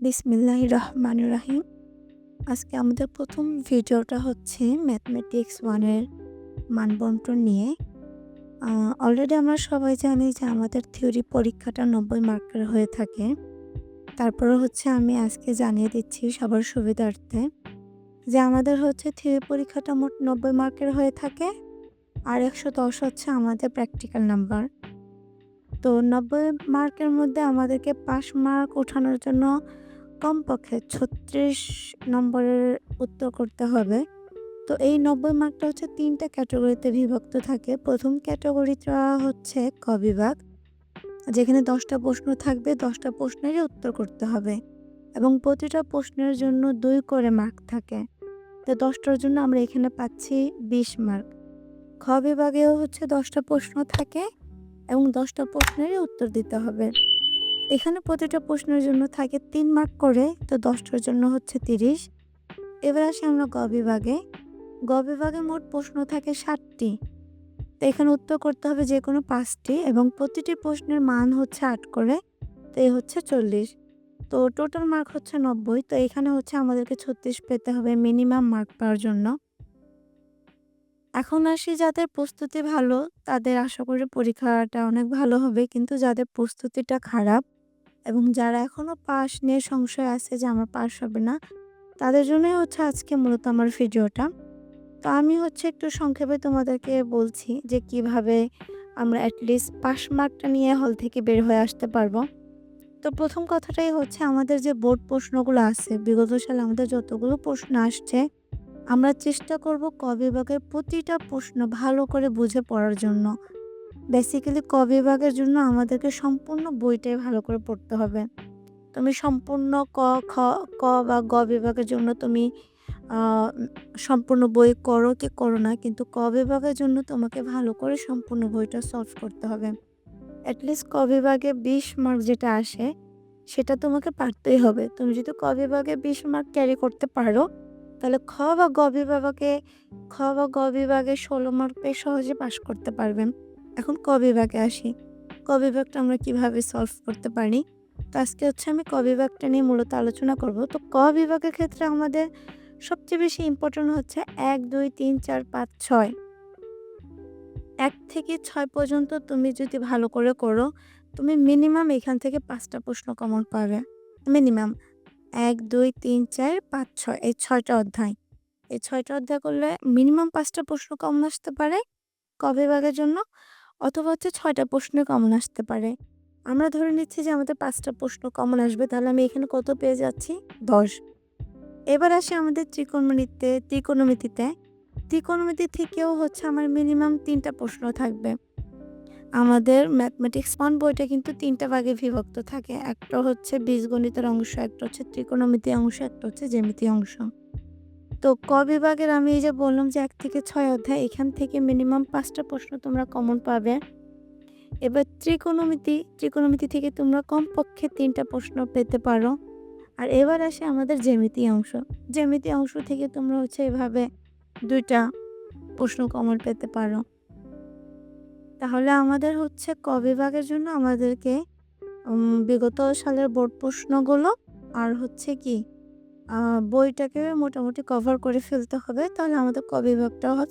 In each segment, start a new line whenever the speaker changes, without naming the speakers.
বিসমিল্লাহ রহমান রাহিম। আজকে আমাদের প্রথম ভিডিওটা হচ্ছে ম্যাথমেটিক্স ওয়ানের মানবন্টন নিয়ে। অলরেডি আমরা সবাই জানি যে আমাদের থিওরি পরীক্ষাটা নব্বই মার্কের হয়ে থাকে। তারপরে হচ্ছে আমি আজকে জানিয়ে দিচ্ছি সবার সুবিধার্থে যে আমাদের হচ্ছে থিওরি পরীক্ষাটা মোট নব্বই মার্কের হয়ে থাকে আর একশো দশ হচ্ছে আমাদের প্র্যাকটিক্যাল নাম্বার তো নব্বই মার্কের মধ্যে আমাদেরকে পাস মার্ক ওঠানোর জন্য কমপক্ষে ছত্রিশ নম্বরের উত্তর করতে হবে। তো এই নব্বই মার্কটা হচ্ছে তিনটা ক্যাটাগরিতে বিভক্ত থাকে। প্রথম ক্যাটাগরিটা হচ্ছে ক বিভাগ, যেখানে দশটা প্রশ্ন থাকবে, দশটা প্রশ্নেরই উত্তর করতে হবে এবং প্রতিটা প্রশ্নের জন্য দুই করে মার্ক থাকে। তো দশটার জন্য আমরা এখানে পাচ্ছি বিশ মার্ক। খ বিভাগেও হচ্ছে দশটা প্রশ্ন থাকে এবং দশটা প্রশ্নেরই উত্তর দিতে হবে। এখানে প্রতিটা প্রশ্নের জন্য থাকে তিন মার্ক করে, তো দশটার জন্য হচ্ছে তিরিশ। এবার আসি আমরা গ বিভাগে। গ বিভাগে মোট প্রশ্ন থাকে ষাটটি। তো এখানে উত্তর করতে হবে যে কোনো পাঁচটি এবং প্রতিটি প্রশ্নের মান হচ্ছে আট করে, তো এই হচ্ছে চল্লিশ। তো টোটাল মার্ক হচ্ছে নব্বই, তো এখানে হচ্ছে আমাদেরকে ছত্রিশ পেতে হবে মিনিমাম মার্ক পাওয়ার জন্য। এখন আসি যাদের প্রস্তুতি ভালো, তাদের আশা করি পরীক্ষাটা অনেক ভালো হবে, কিন্তু যাদের প্রস্তুতিটা খারাপ এবং যারা এখনও পাস নিয়ে সংশয় আছে যে আমার পাস হবে না, তাদের জন্যই হচ্ছে আজকে মূলত আমার ভিডিওটা। তো আমি হচ্ছে একটু সংক্ষেপে তোমাদেরকে বলছি যে কীভাবে আমরা অ্যাটলিস্ট পাস মার্কটা নিয়ে হল থেকে বের হয়ে আসতে পারব। তো প্রথম কথাটাই হচ্ছে আমাদের যে বোর্ড প্রশ্নগুলো আছে, বিগত সালে আমাদের যতগুলো প্রশ্ন আসছে, আমরা চেষ্টা করব ক বিভাগের প্রতিটা প্রশ্ন ভালো করে বুঝে পড়ার জন্য। বেসিক্যালি ক বিভাগের জন্য আমাদেরকে সম্পূর্ণ বইটাই ভালো করে পড়তে হবে। তুমি সম্পূর্ণ ক, খ, ক বা গ বিভাগের জন্য তুমি সম্পূর্ণ বই করো কি করো না, কিন্তু ক বিভাগের জন্য তোমাকে ভালো করে সম্পূর্ণ বইটা সলভ করতে হবে। অ্যাটলিস্ট ক বিভাগে বিশ মার্ক যেটা আসে, সেটা তোমাকে পারতেই হবে। তুমি যদি ক বিভাগে বিশ মার্ক ক্যারি করতে পারো, তাহলে খ বা গ বিভাগে খ বা গ বিভাগে ষোলো মার্ক পেয়ে সহজে পাশ করতে পারবেন এখন ক বিভাগে আসি? ক বিভাগটা আমরা কীভাবে সলভ করতে পারি? তো আজকে হচ্ছে আমি ক বিভাগটা নিয়ে মূলত আলোচনা করব। তো ক বিভাগের ক্ষেত্রে আমাদের সবচেয়ে বেশি ইম্পর্টেন্ট হচ্ছে এক, দুই, তিন, চার, পাঁচ, ছয়। এক থেকে ছয় পর্যন্ত তুমি যদি ভালো করে করো, তুমি মিনিমাম এখান থেকে পাঁচটা প্রশ্ন কমন পাবে। মিনিমাম এক, দুই, তিন, চার, পাঁচ, ছয়, এই ছয়টা অধ্যায়। এই ছয়টা অধ্যায় করলে মিনিমাম পাঁচটা প্রশ্ন কমন আসতে পারে ক বিভাগের জন্য? অথবা হচ্ছে ছয়টা প্রশ্ন কমন আসতে পারে। আমরা ধরে নিচ্ছি যে আমাদের পাঁচটা প্রশ্ন কমন আসবে, তাহলে আমি এখানে কত পেয়ে যাচ্ছি? দশ। এবার আসি আমাদের ত্রিকোণমিতিতে ত্রিকোণমিতিতে। ত্রিকোণমিতি থেকেও হচ্ছে আমার মিনিমাম তিনটা প্রশ্ন থাকবে। আমাদের ম্যাথমেটিক্স ওয়ান বইটা কিন্তু তিনটা ভাগে বিভক্ত থাকে। একটা হচ্ছে বীজগণিতের অংশ, একটা হচ্ছে ত্রিকোণমিতি অংশ, একটা হচ্ছে জ্যামিতি অংশ। তো ক বিভাগের আমি এই যে বললাম যে এক থেকে ছয় অধ্যায়, এখান থেকে মিনিমাম পাঁচটা প্রশ্ন তোমরা কমন পাবে। এবার ত্রিকোণমিতি ত্রিকোণমিতি থেকে তোমরা কমপক্ষে তিনটা প্রশ্ন পেতে পারো। আর এবার আসে আমাদের জ্যামিতি অংশ। জ্যামিতি অংশ থেকে তোমরা হচ্ছে এভাবে দুইটা প্রশ্ন কমন পেতে পারো। তাহলে আমাদের হচ্ছে ক বিভাগের জন্য আমাদেরকে বিগত সালের বোর্ড প্রশ্নগুলো আর হচ্ছে কি? বইটাকে মোটামুটি কভার করে ফেলতে হবে, তাহলে আমাদের ক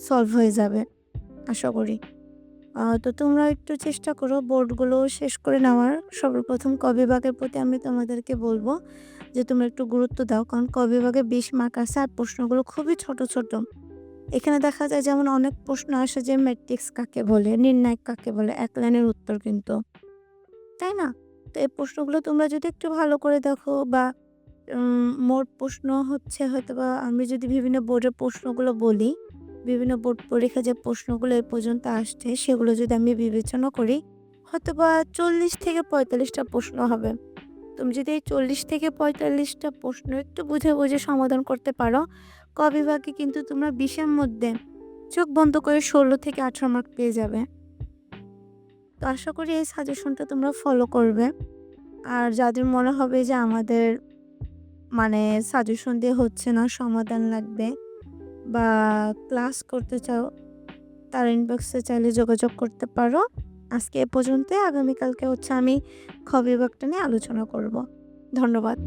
সলভ হয়ে যাবে, আশা করি। তো তোমরা একটু চেষ্টা করো বোর্ডগুলো শেষ করে নেওয়ার। সর্বপ্রথম ক বিভাগের প্রতি আমি তোমাদেরকে বলব যে তোমরা একটু গুরুত্ব দাও, কারণ ক বিভাগে বিশ মার্ক আছে আর প্রশ্নগুলো খুবই ছোট ছোট। এখানে দেখা যায় যেমন অনেক প্রশ্ন আসে যে ম্যাট্রিক্স কাকে বলে, নির্ণায়ক কাকে বলে, এক লাইনের উত্তর কিন্তু। তাই না? তো এই প্রশ্নগুলো তোমরা যদি একটু ভালো করে দেখো বা মোট প্রশ্ন হচ্ছে হয়তো বা আমি যদি বিভিন্ন বোর্ডের প্রশ্নগুলো বলি, বিভিন্ন বোর্ড পরীক্ষা যে প্রশ্নগুলো এ পর্যন্ত আসছে, সেগুলো যদি আমি বিবেচনা করি হয়তো বা চল্লিশ থেকে পঁয়তাল্লিশটা প্রশ্ন হবে। তুমি যদি এই চল্লিশ থেকে পঁয়তাল্লিশটা প্রশ্ন একটু বুঝে বুঝে সমাধান করতে পারো ক বিভাগে কিন্তু তোমরা বিশের মধ্যে চোখ বন্ধ করে ষোলো থেকে আঠারো মার্ক পেয়ে যাবে। তো আশা করি এই সাজেশনটা তোমরা ফলো করবে। আর যাদের মনে হবে যে আমাদের মানে সাজেশন দিয়ে হচ্ছে না, সমাধান লাগবে বা ক্লাস করতে চাও, তার ইনবক্সে চাইলে যোগাযোগ করতে পারো আজকে এ পর্যন্ত আগামীকালকে হচ্ছে আমি খ বিভাগটা নিয়ে আলোচনা করব ধন্যবাদ।